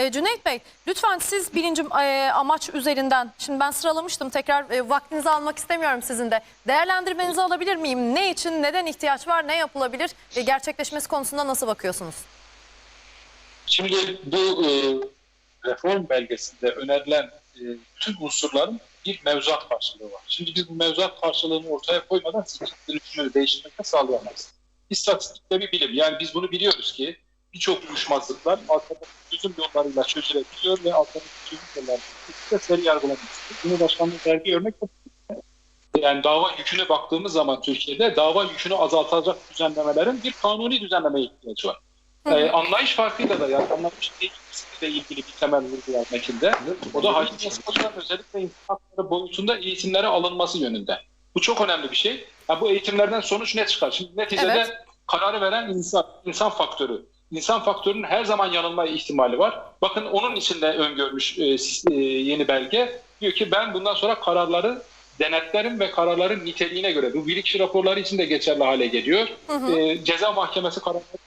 E, Cüneyt Bey lütfen siz birinci e, amaç üzerinden şimdi ben sıralamıştım tekrar e, vaktinizi almak istemiyorum sizin de. Değerlendirmenizi alabilir miyim? Ne için neden ihtiyaç var ne yapılabilir? Gerçekleşmesi konusunda nasıl bakıyorsunuz? Şimdi bu e, reform belgesinde önerilen tüm unsurların bir mevzuat karşılığı var. Şimdi biz bu mevzuat karşılığını ortaya koymadan seçim dönüşümleri değiştirmekte sağlayamayız. İstatistikte bir bilim. Yani biz bunu biliyoruz ki birçok uyuşmazlıklar alternatif çözüm yollarıyla çözülebiliyor ve alternatif çözüm yollarıyla seri yargılanıyor. Cumhurbaşkanlığı verdiği örnek yani dava yüküne baktığımız zaman Türkiye'de dava yükünü azaltacak düzenlemelerin bir kanuni düzenlemeye ihtiyacı var. Ee, anlayış farkıyla da yani anlayış ile ilgili bir temel vurgu var metinde. O da hakim yasakların özellikle insan hakları boyutunda eğitimlere alınması yönünde. Bu çok önemli bir şey. Ya bu eğitimlerden sonuç ne çıkar? Şimdi neticede Evet. kararı veren insan, insan faktörü. İnsan faktörünün her zaman yanılma ihtimali var. Bakın onun içinde öngörmüş e, e, yeni belge. Diyor ki ben bundan sonra kararları denetlerim ve kararların niteliğine göre. Bu bilirkişi raporları için de geçerli hale geliyor. E, ceza mahkemesi kararları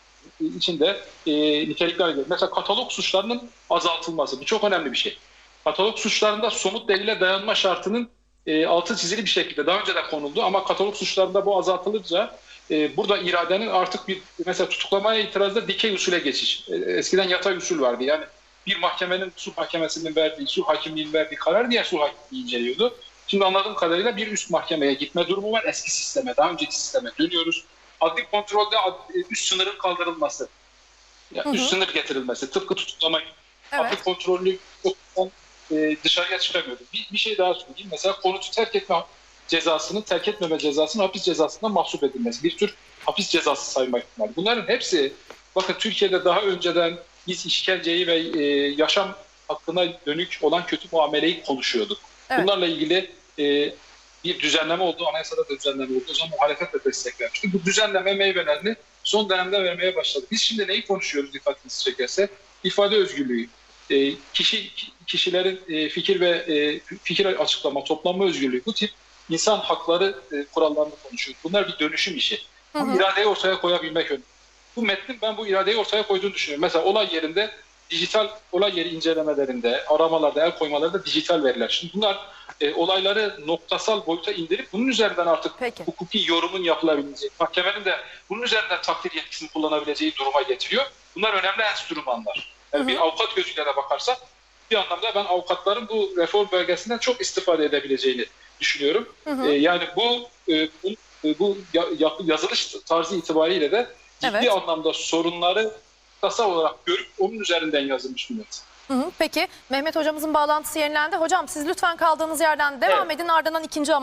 içinde e, nitelikler geliyor. Mesela katalog suçlarının azaltılması. Bu çok önemli bir şey. Katalog suçlarında somut delile dayanma şartının e, altı çizili bir şekilde daha önce de konuldu ama katalog suçlarında bu azaltılınca e, burada iradenin artık bir mesela tutuklamaya itirazda dikey usule geçiş. E, eskiden yatay usul vardı. Yani bir mahkemenin sulh mahkemesinin verdiği, sulh hakimliğinin verdiği karar diğer sulh hakimliği inceliyordu. Şimdi anladığım kadarıyla bir üst mahkemeye gitme durumu var. Eski sisteme, daha önceki sisteme dönüyoruz. Adli kontrolde e, üst sınırın kaldırılması. Yani Hı hı. üst sınır getirilmesi. Tıpkı tutuklama. Adli Evet. kontrolü yoktan e, dışarıya çıkamıyordu. Bir, bir şey daha söyleyeyim. Mesela konutu terk etme cezasını, terk etmeme cezasını hapis cezasından mahsup edilmesi. Bir tür hapis cezası sayma ihtimali. Bunların hepsi bakın Türkiye'de daha önceden biz işkenceyi ve e, yaşam hakkına dönük olan kötü muameleyi konuşuyorduk. Evet. Bunlarla ilgili e, bir düzenleme oldu. Anayasada da düzenleme oldu. O zaman muhalefet de desteklemişti. Bu düzenleme meyvelerini son dönemde vermeye başladı. Biz şimdi neyi konuşuyoruz dikkatinizi çekerse? İfade özgürlüğü, e, kişi kişilerin e, fikir ve e, fikir açıklama, toplanma özgürlüğü bu tip insan hakları e, kurallarını konuşuyoruz. Bunlar bir dönüşüm işi. Bu hı. iradeyi ortaya koyabilmek önemli. Bu metnin ben bu iradeyi ortaya koyduğunu düşünüyorum. Mesela olay yerinde dijital olay yeri incelemelerinde, aramalarda, el koymalarda dijital veriler. Şimdi bunlar e, olayları noktasal boyuta indirip bunun üzerinden artık Peki. hukuki yorumun yapılabileceği, mahkemenin de bunun üzerinden takdir yetkisini kullanabileceği duruma getiriyor. Bunlar önemli enstrümanlar. Yani Hı hı. bir avukat gözüyle de bakarsak bir anlamda ben avukatların bu reform belgesinden çok istifade edebileceğini düşünüyorum. Hı hı. Ee, yani bu e, bu, e, yazılış tarzı itibariyle de ciddi Evet. anlamda sorunları kısa olarak görüp onun üzerinden yazılmış bir metin. Hı hı. Peki Mehmet hocamızın bağlantısı yenilendi. Hocam siz lütfen kaldığınız yerden devam Evet. edin ardından ikinci amaç